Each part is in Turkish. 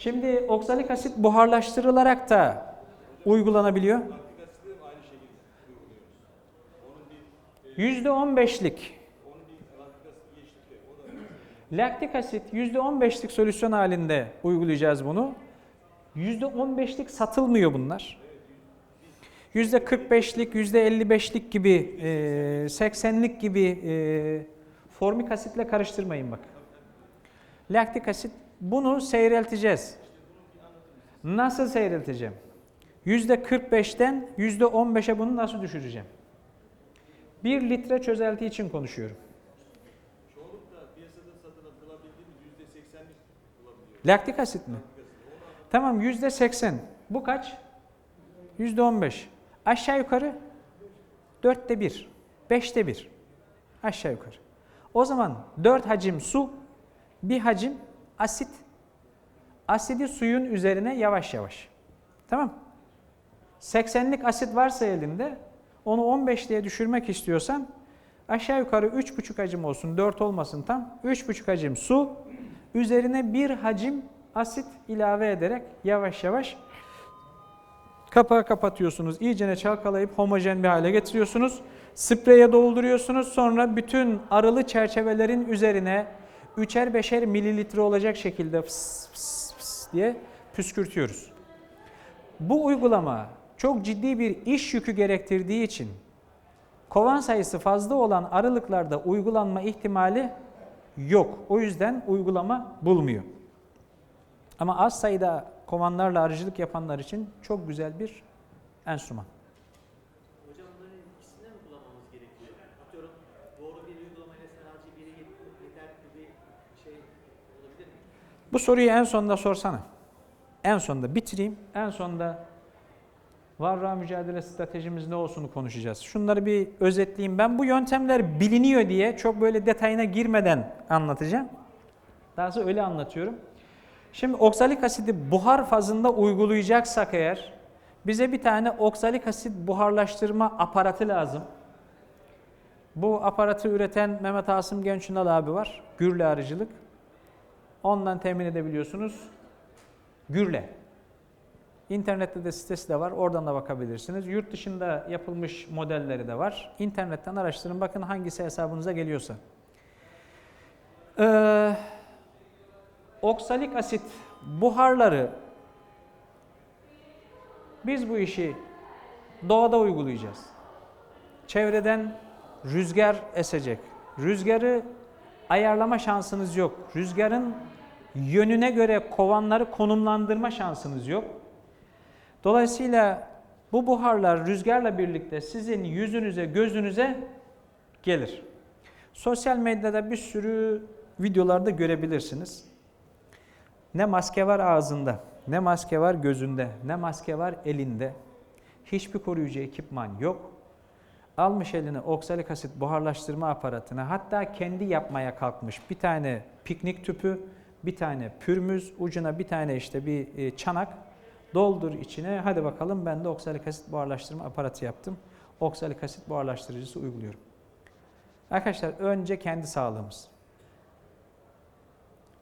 Şimdi oksalik asit buharlaştırılarak da uygulanabiliyor. %15'lik laktik asit %15'lik solüsyon halinde uygulayacağız bunu. %15'lik satılmıyor bunlar. %45'lik, %55'lik gibi, e, 80'lik gibi e, formik asitle karıştırmayın bak. Laktik asit bunu seyrelteceğiz. Nasıl seyrelteceğim? %45'ten %15'e bunu nasıl düşüreceğim? 1 litre çözelti için konuşuyorum. Laktik asit mi? Tamam yüzde 80. Bu kaç? Yüzde 15. Aşağı yukarı dörtte bir. Beşte bir. Aşağı yukarı. O zaman 4 hacim su, bir hacim asit. Asidi suyun üzerine yavaş yavaş. Tamam. 80'lik asit varsa elinde onu 15'liğe düşürmek istiyorsan aşağı yukarı 3,5 hacim olsun 4 olmasın tam 3,5 hacim su üzerine bir hacim asit ilave ederek yavaş yavaş kapağı kapatıyorsunuz. İyicene çalkalayıp homojen bir hale getiriyorsunuz. Spreye dolduruyorsunuz. Sonra bütün arılı çerçevelerin üzerine üçer beşer mililitre olacak şekilde fıs fıs fıs diye püskürtüyoruz. Bu uygulama çok ciddi bir iş yükü gerektirdiği için kovan sayısı fazla olan arılıklarda uygulanma ihtimali yok. O yüzden uygulama bulmuyor. Ama az sayıda kovanlarla arıcılık yapanlar için çok güzel bir enstrüman. Hocam bunların ikisini mi kullanmamız gerekiyor? Atıyorum doğru bir uygulamayla sadece biri yet- yeter gibi bir şey olabilir mi? Bu soruyu en sonunda sorsana. En sonunda bitireyim. En sonunda varroa mücadele stratejimiz ne olsunu konuşacağız. Şunları bir özetleyeyim. Ben bu yöntemler biliniyor diye çok böyle detayına girmeden anlatacağım. Daha sonra öyle anlatıyorum. Şimdi oksalik asidi buhar fazında uygulayacaksak eğer bize bir tane oksalik asit buharlaştırma aparatı lazım. Bu aparatı üreten Mehmet Asım Gençünal abi var. Gürle arıcılık. Ondan temin edebiliyorsunuz. Gürle. İnternette de sitesi de var. Oradan da bakabilirsiniz. Yurt dışında yapılmış modelleri de var. İnternetten araştırın. Bakın hangisi hesabınıza geliyorsa. Ee, oksalik asit buharları biz bu işi doğada uygulayacağız. Çevreden rüzgar esecek. Rüzgarı ayarlama şansınız yok. Rüzgarın yönüne göre kovanları konumlandırma şansınız yok. Dolayısıyla bu buharlar rüzgarla birlikte sizin yüzünüze, gözünüze gelir. Sosyal medyada bir sürü videolarda görebilirsiniz. Ne maske var ağzında, ne maske var gözünde, ne maske var elinde. Hiçbir koruyucu ekipman yok. Almış eline oksalik asit buharlaştırma aparatını hatta kendi yapmaya kalkmış bir tane piknik tüpü, bir tane pürmüz, ucuna bir tane işte bir e, çanak doldur içine. Hadi bakalım ben de oksalik asit buharlaştırma aparatı yaptım. Oksalik asit buharlaştırıcısı uyguluyorum. Arkadaşlar önce kendi sağlığımız.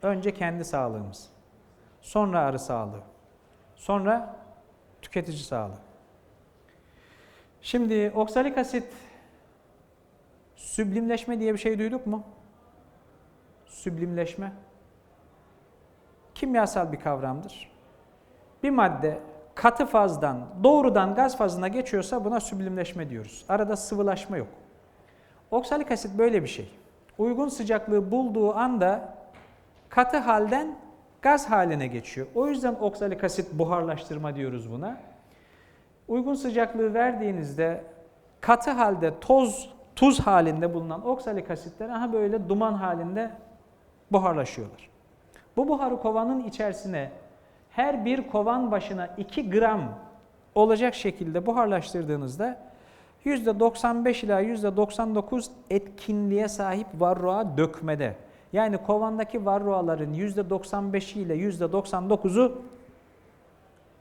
Önce kendi sağlığımız. Sonra arı sağlığı. Sonra tüketici sağlığı. Şimdi oksalik asit süblimleşme diye bir şey duyduk mu? Süblimleşme kimyasal bir kavramdır. Bir madde katı fazdan doğrudan gaz fazına geçiyorsa buna süblimleşme diyoruz. Arada sıvılaşma yok. Oksalik asit böyle bir şey. Uygun sıcaklığı bulduğu anda katı halden gaz haline geçiyor. O yüzden oksalik asit buharlaştırma diyoruz buna. Uygun sıcaklığı verdiğinizde katı halde toz, tuz halinde bulunan oksalik asitler aha böyle duman halinde buharlaşıyorlar. Bu buharı kovanın içerisine her bir kovan başına 2 gram olacak şekilde buharlaştırdığınızda %95 ila %99 etkinliğe sahip varroa dökmede. Yani kovandaki varroaların %95'i ile %99'u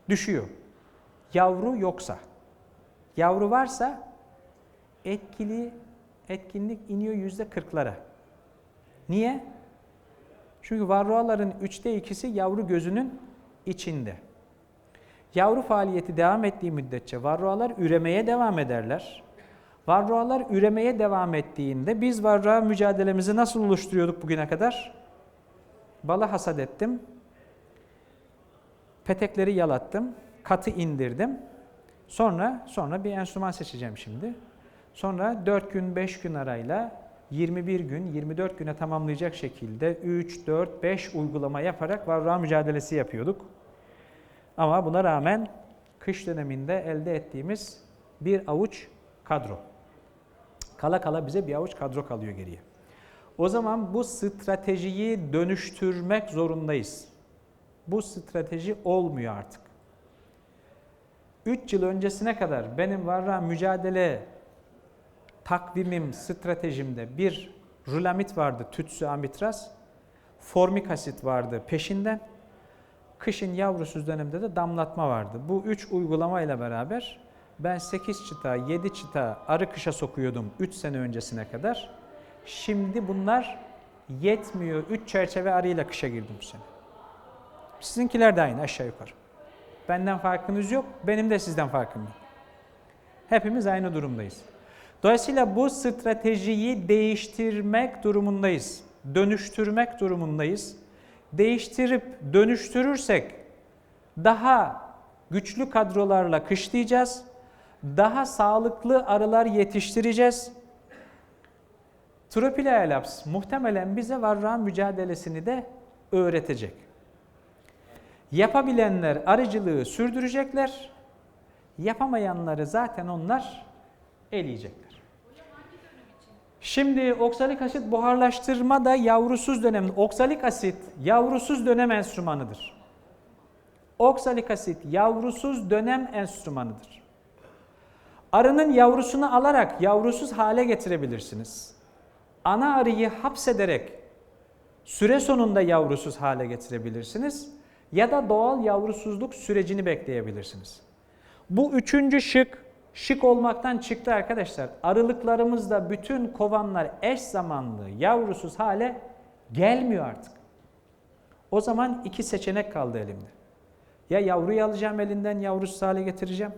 düşüyor. Yavru yoksa. Yavru varsa etkili etkinlik iniyor %40'lara. Niye? Çünkü varroaların üçte ikisi yavru gözünün içinde yavru faaliyeti devam ettiği müddetçe varroalar üremeye devam ederler. Varroalar üremeye devam ettiğinde biz varroa mücadelemizi nasıl oluşturuyorduk bugüne kadar? Balı hasat ettim. Petekleri yalattım. Katı indirdim. Sonra sonra bir enstrüman seçeceğim şimdi. Sonra 4 gün 5 gün arayla 21 gün 24 güne tamamlayacak şekilde 3 4 5 uygulama yaparak varroa mücadelesi yapıyorduk. Ama buna rağmen kış döneminde elde ettiğimiz bir avuç kadro. Kala kala bize bir avuç kadro kalıyor geriye. O zaman bu stratejiyi dönüştürmek zorundayız. Bu strateji olmuyor artık. 3 yıl öncesine kadar benim varroa mücadele takvimim, stratejimde bir rulamit vardı, tütsü amitraz, formik asit vardı peşinden, kışın yavrusuz dönemde de damlatma vardı. Bu üç uygulamayla beraber ben 8 çıta, 7 çıta arı kışa sokuyordum 3 sene öncesine kadar. Şimdi bunlar yetmiyor. 3 çerçeve arıyla kışa girdim bu sene. Sizinkiler de aynı aşağı yukarı. Benden farkınız yok, benim de sizden farkım yok. Hepimiz aynı durumdayız. Dolayısıyla bu stratejiyi değiştirmek durumundayız. Dönüştürmek durumundayız. Değiştirip dönüştürürsek daha güçlü kadrolarla kışlayacağız. Daha sağlıklı arılar yetiştireceğiz. Tropila elaps muhtemelen bize varroa mücadelesini de öğretecek. Yapabilenler arıcılığı sürdürecekler. Yapamayanları zaten onlar eleyecekler. Şimdi oksalik asit buharlaştırma da yavrusuz dönem. Oksalik asit yavrusuz dönem enstrümanıdır. Oksalik asit yavrusuz dönem enstrümanıdır. Arının yavrusunu alarak yavrusuz hale getirebilirsiniz. Ana arıyı hapsederek süre sonunda yavrusuz hale getirebilirsiniz ya da doğal yavrusuzluk sürecini bekleyebilirsiniz. Bu üçüncü şık şık olmaktan çıktı arkadaşlar. Arılıklarımızda bütün kovanlar eş zamanlı yavrusuz hale gelmiyor artık. O zaman iki seçenek kaldı elimde. Ya yavruyu alacağım elinden yavrusuz hale getireceğim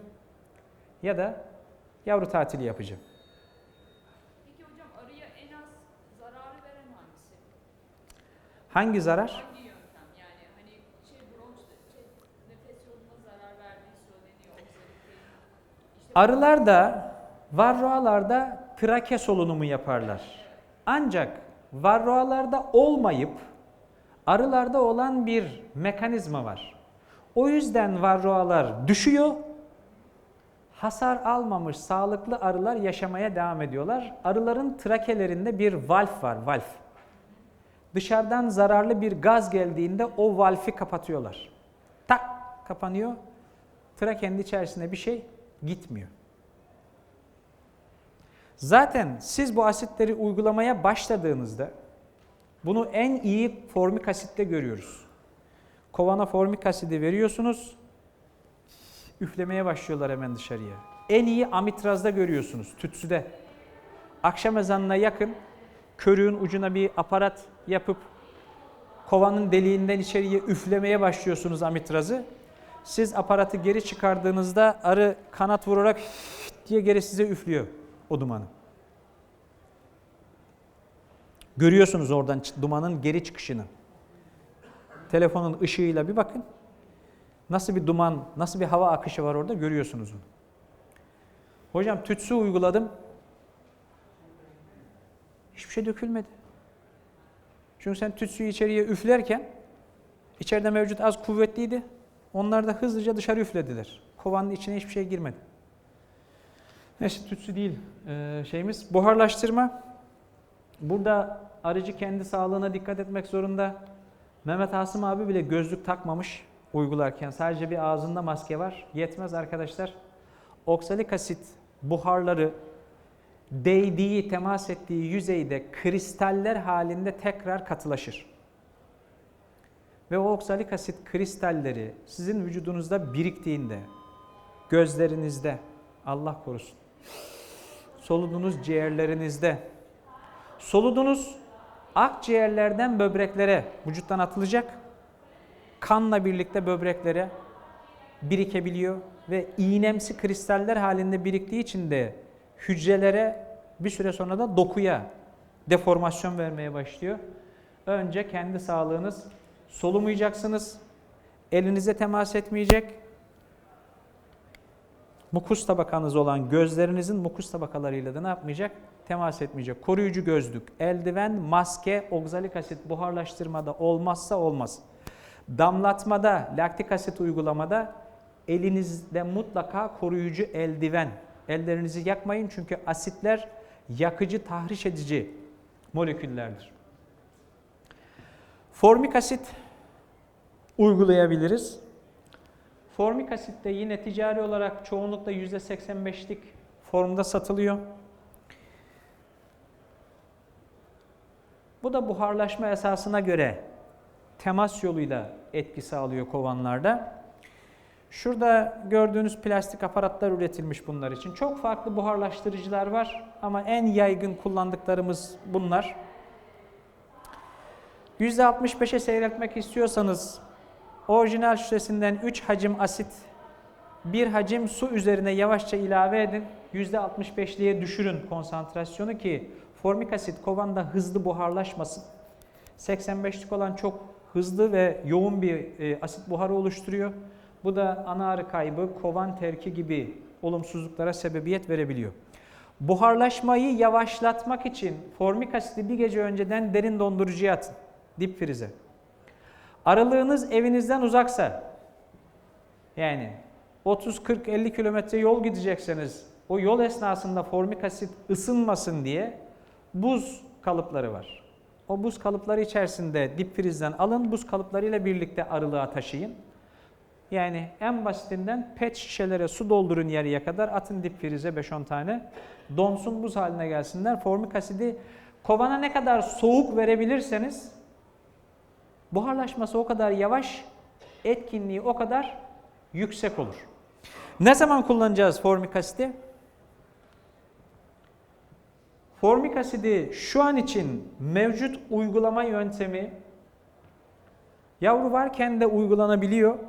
ya da yavru tatili yapacağım. Peki hocam arıya en az zararı veren hangisi? Hangi zarar? Hangi yöntem yani hani şey bronş şey, nefes yoluna zarar verdiği söyleniyor oksalitlerin. İşte Arılar da varroalarda trake solunumu yaparlar. Ancak varroalarda olmayıp arılarda olan bir mekanizma var. O yüzden varroalar düşüyor. Hasar almamış sağlıklı arılar yaşamaya devam ediyorlar. Arıların trakelerinde bir valf var, valf. Dışarıdan zararlı bir gaz geldiğinde o valfi kapatıyorlar. Tak kapanıyor. Trakenin içerisinde bir şey gitmiyor. Zaten siz bu asitleri uygulamaya başladığınızda bunu en iyi formik asitte görüyoruz. Kovana formik asidi veriyorsunuz, üflemeye başlıyorlar hemen dışarıya. En iyi amitrazda görüyorsunuz, tütsüde. Akşam ezanına yakın körüğün ucuna bir aparat yapıp kovanın deliğinden içeriye üflemeye başlıyorsunuz amitrazı. Siz aparatı geri çıkardığınızda arı kanat vurarak diye geri size üflüyor o dumanı. Görüyorsunuz oradan dumanın geri çıkışını. Telefonun ışığıyla bir bakın. Nasıl bir duman, nasıl bir hava akışı var orada görüyorsunuz onu. Hocam tütsü uyguladım. Hiçbir şey dökülmedi. Çünkü sen tütsüyü içeriye üflerken içeride mevcut az kuvvetliydi. Onlar da hızlıca dışarı üflediler. Kovanın içine hiçbir şey girmedi. Neyse tütsü değil ee, şeyimiz. Buharlaştırma. Burada arıcı kendi sağlığına dikkat etmek zorunda. Mehmet Asım abi bile gözlük takmamış uygularken. Sadece bir ağzında maske var. Yetmez arkadaşlar. Oksalik asit buharları değdiği, temas ettiği yüzeyde kristaller halinde tekrar katılaşır. Ve o oksalik asit kristalleri sizin vücudunuzda biriktiğinde, gözlerinizde, Allah korusun, soludunuz ciğerlerinizde, soludunuz akciğerlerden böbreklere vücuttan atılacak. kanla birlikte böbreklere birikebiliyor ve iğnemsi kristaller halinde biriktiği için de hücrelere bir süre sonra da dokuya deformasyon vermeye başlıyor. Önce kendi sağlığınız solumayacaksınız. Elinize temas etmeyecek. Mukus tabakanız olan gözlerinizin mukus tabakalarıyla da ne yapmayacak? Temas etmeyecek. Koruyucu gözlük, eldiven, maske, oksalik asit buharlaştırmada olmazsa olmaz. Damlatmada, laktik asit uygulamada elinizde mutlaka koruyucu eldiven. Ellerinizi yakmayın çünkü asitler yakıcı, tahriş edici moleküllerdir. Formik asit uygulayabiliriz. Formik asit de yine ticari olarak çoğunlukla %85'lik formda satılıyor. Bu da buharlaşma esasına göre temas yoluyla etki sağlıyor kovanlarda. Şurada gördüğünüz plastik aparatlar üretilmiş bunlar için. Çok farklı buharlaştırıcılar var ama en yaygın kullandıklarımız bunlar. %65'e seyretmek istiyorsanız orijinal şişesinden 3 hacim asit, 1 hacim su üzerine yavaşça ilave edin. %65'liğe düşürün konsantrasyonu ki formik asit kovanda hızlı buharlaşmasın. 85'lik olan çok hızlı ve yoğun bir e, asit buharı oluşturuyor. Bu da ana ağrı kaybı, kovan terki gibi olumsuzluklara sebebiyet verebiliyor. Buharlaşmayı yavaşlatmak için formik asiti bir gece önceden derin dondurucuya atın. Dip frize. Aralığınız evinizden uzaksa yani 30 40 50 kilometre yol gidecekseniz o yol esnasında formik asit ısınmasın diye buz kalıpları var. O buz kalıpları içerisinde dip frizden alın, buz kalıplarıyla birlikte arılığa taşıyın. Yani en basitinden pet şişelere su doldurun yarıya kadar atın dip frize 5-10 tane. Donsun buz haline gelsinler. Formik asidi kovana ne kadar soğuk verebilirseniz buharlaşması o kadar yavaş, etkinliği o kadar yüksek olur. Ne zaman kullanacağız formik asidi? Formik asidi şu an için mevcut uygulama yöntemi yavru varken de uygulanabiliyor.